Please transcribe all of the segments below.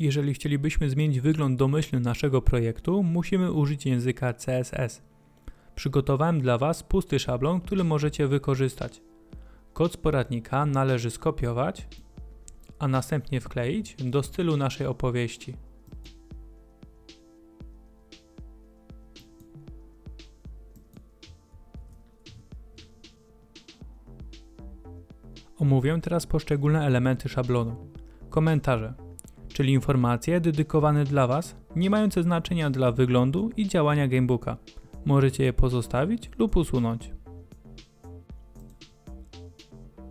Jeżeli chcielibyśmy zmienić wygląd domyślny naszego projektu, musimy użyć języka CSS. Przygotowałem dla Was pusty szablon, który możecie wykorzystać. Kod z poradnika należy skopiować, a następnie wkleić do stylu naszej opowieści. Omówię teraz poszczególne elementy szablonu. Komentarze, czyli informacje dedykowane dla Was, nie mające znaczenia dla wyglądu i działania gamebooka. Możecie je pozostawić lub usunąć.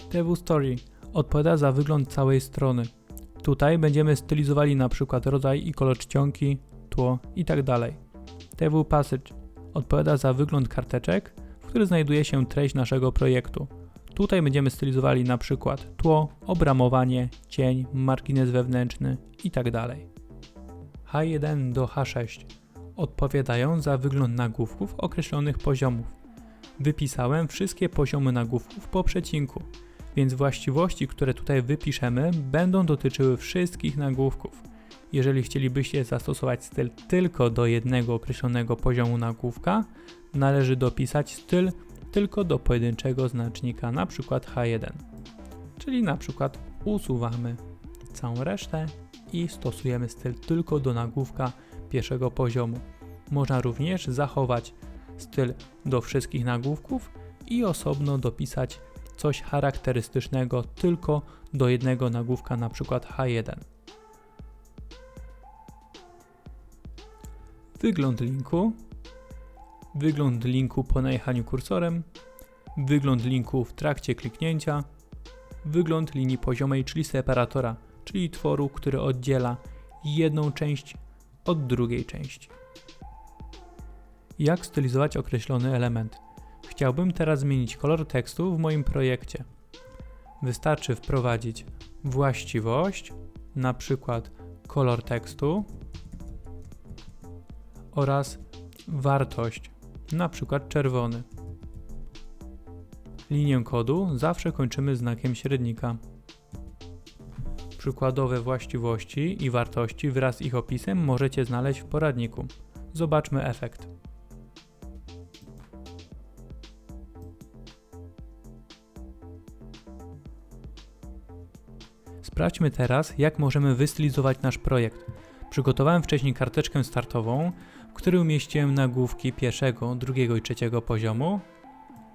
TV Story odpowiada za wygląd całej strony. Tutaj będziemy stylizowali przykład rodzaj i kolor czcionki, tło itd. TV Passage odpowiada za wygląd karteczek, w których znajduje się treść naszego projektu. Tutaj będziemy stylizowali na przykład tło, obramowanie, cień, margines wewnętrzny itd. H1 do H6 odpowiadają za wygląd nagłówków określonych poziomów. Wypisałem wszystkie poziomy nagłówków po przecinku, więc właściwości, które tutaj wypiszemy, będą dotyczyły wszystkich nagłówków. Jeżeli chcielibyście zastosować styl tylko do jednego określonego poziomu nagłówka, należy dopisać styl tylko do pojedynczego znacznika, np. H1. Czyli przykład usuwamy całą resztę i stosujemy styl tylko do nagłówka pierwszego poziomu. Można również zachować styl do wszystkich nagłówków i osobno dopisać coś charakterystycznego tylko do jednego nagłówka, np. H1. Wygląd linku, wygląd linku po najechaniu kursorem, wygląd linku w trakcie kliknięcia, wygląd linii poziomej, czyli separatora, czyli tworu, który oddziela jedną część od drugiej części. Jak stylizować określony element? Chciałbym teraz zmienić kolor tekstu w moim projekcie. Wystarczy wprowadzić właściwość, na przykład kolor tekstu oraz wartość, przykład czerwony. Linię kodu zawsze kończymy znakiem średnika. Przykładowe właściwości i wartości wraz z ich opisem możecie znaleźć w poradniku. Zobaczmy efekt. Sprawdźmy teraz, jak możemy wystylizować nasz projekt. Przygotowałem wcześniej karteczkę startową, w której umieściłem nagłówki pierwszego, drugiego i trzeciego poziomu,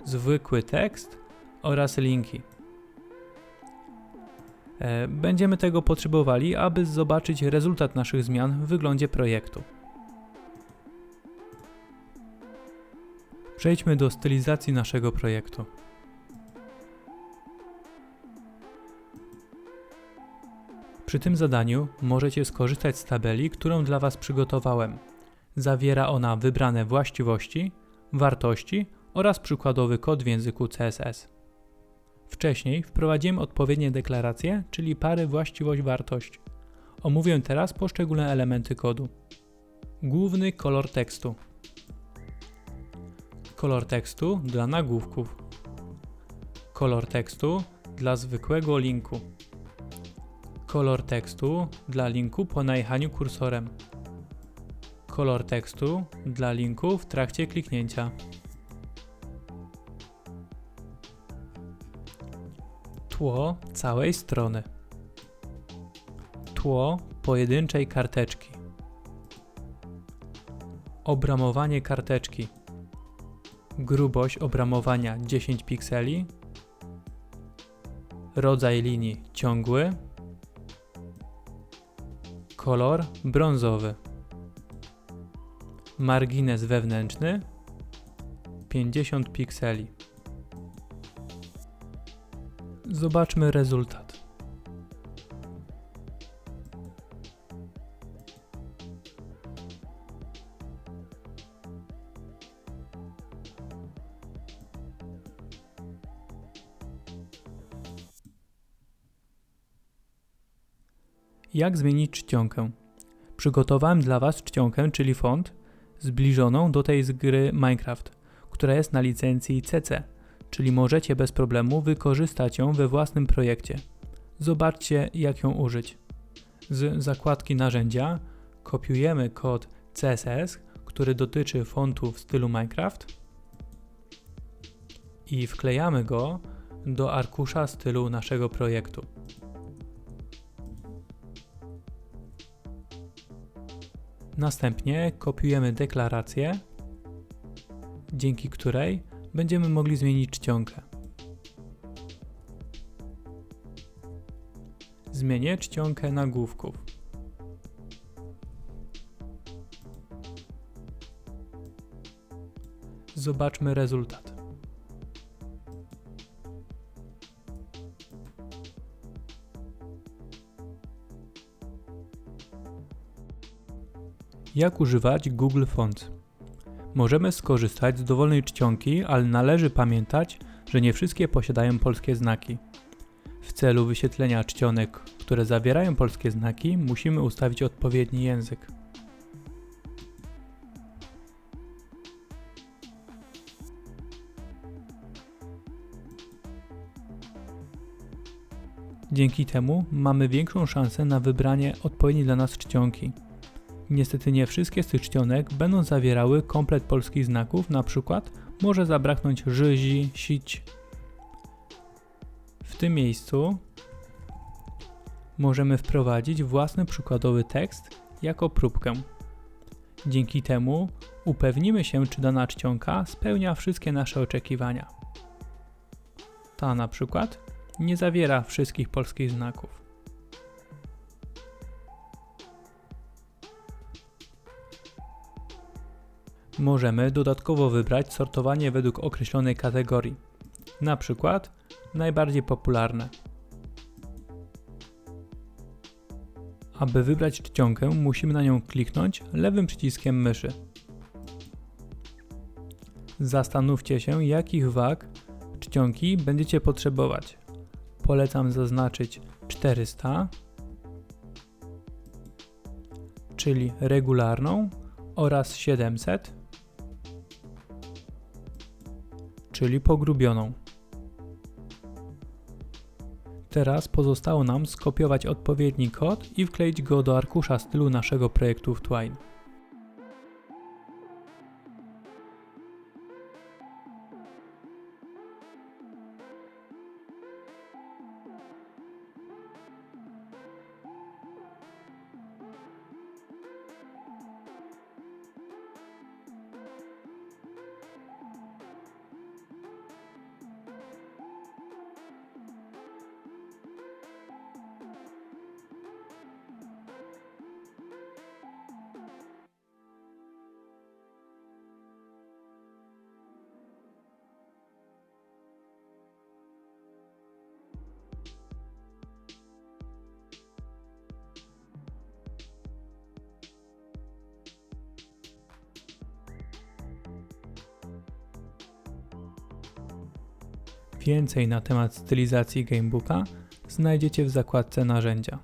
zwykły tekst oraz linki. E, Będziemy tego potrzebowali, aby zobaczyć rezultat naszych zmian w wyglądzie projektu. Przejdźmy do stylizacji naszego projektu. Przy tym zadaniu możecie skorzystać z tabeli, którą dla Was przygotowałem. Zawiera ona wybrane właściwości, wartości oraz przykładowy kod w języku CSS. Wcześniej wprowadziłem odpowiednie deklaracje, czyli pary właściwość-wartość. Omówię teraz poszczególne elementy kodu. Główny kolor tekstu. Kolor tekstu dla nagłówków. Kolor tekstu dla zwykłego linku. Kolor tekstu dla linku po najechaniu kursorem. Kolor tekstu dla linku w trakcie kliknięcia. Tło całej strony. Tło pojedynczej karteczki. Obramowanie karteczki. Grubość obramowania 10 pikseli. Rodzaj linii ciągły. Kolor brązowy. Margines wewnętrzny 50 pikseli. Zobaczmy rezultat. Jak zmienić czcionkę? Przygotowałem dla Was czcionkę, czyli font, zbliżoną do tej z gry Minecraft, która jest na licencji CC, czyli możecie bez problemu wykorzystać ją we własnym projekcie. Zobaczcie, jak ją użyć. Z zakładki narzędzia kopiujemy kod CSS, który dotyczy fontu w stylu Minecraft i wklejamy go do arkusza stylu naszego projektu. Następnie kopiujemy deklarację, dzięki której będziemy mogli zmienić czcionkę. Zmienię czcionkę nagłówków. Zobaczmy rezultat. Jak używać Google Fonts? Możemy skorzystać z dowolnej czcionki, ale należy pamiętać, że nie wszystkie posiadają polskie znaki. W celu wyświetlenia czcionek, które zawierają polskie znaki, musimy ustawić odpowiedni język. Dzięki temu mamy większą szansę na wybranie odpowiedniej dla nas czcionki. Niestety nie wszystkie z tych czcionek będą zawierały komplet polskich znaków, na przykład może zabraknąć żyzi, sić. W tym miejscu możemy wprowadzić własny przykładowy tekst jako próbkę. Dzięki temu upewnimy się, czy dana czcionka spełnia wszystkie nasze oczekiwania. Ta na przykład nie zawiera wszystkich polskich znaków. Możemy dodatkowo wybrać sortowanie według określonej kategorii, na przykład najbardziej popularne. Aby wybrać czcionkę, musimy na nią kliknąć lewym przyciskiem myszy. Zastanówcie się, jakich wag czcionki będziecie potrzebować. Polecam zaznaczyć 400, czyli regularną, oraz 700, czyli pogrubioną. Teraz pozostało nam skopiować odpowiedni kod i wkleić go do arkusza stylu naszego projektu w Twine. Więcej na temat stylizacji Gamebooka znajdziecie w zakładce narzędzia.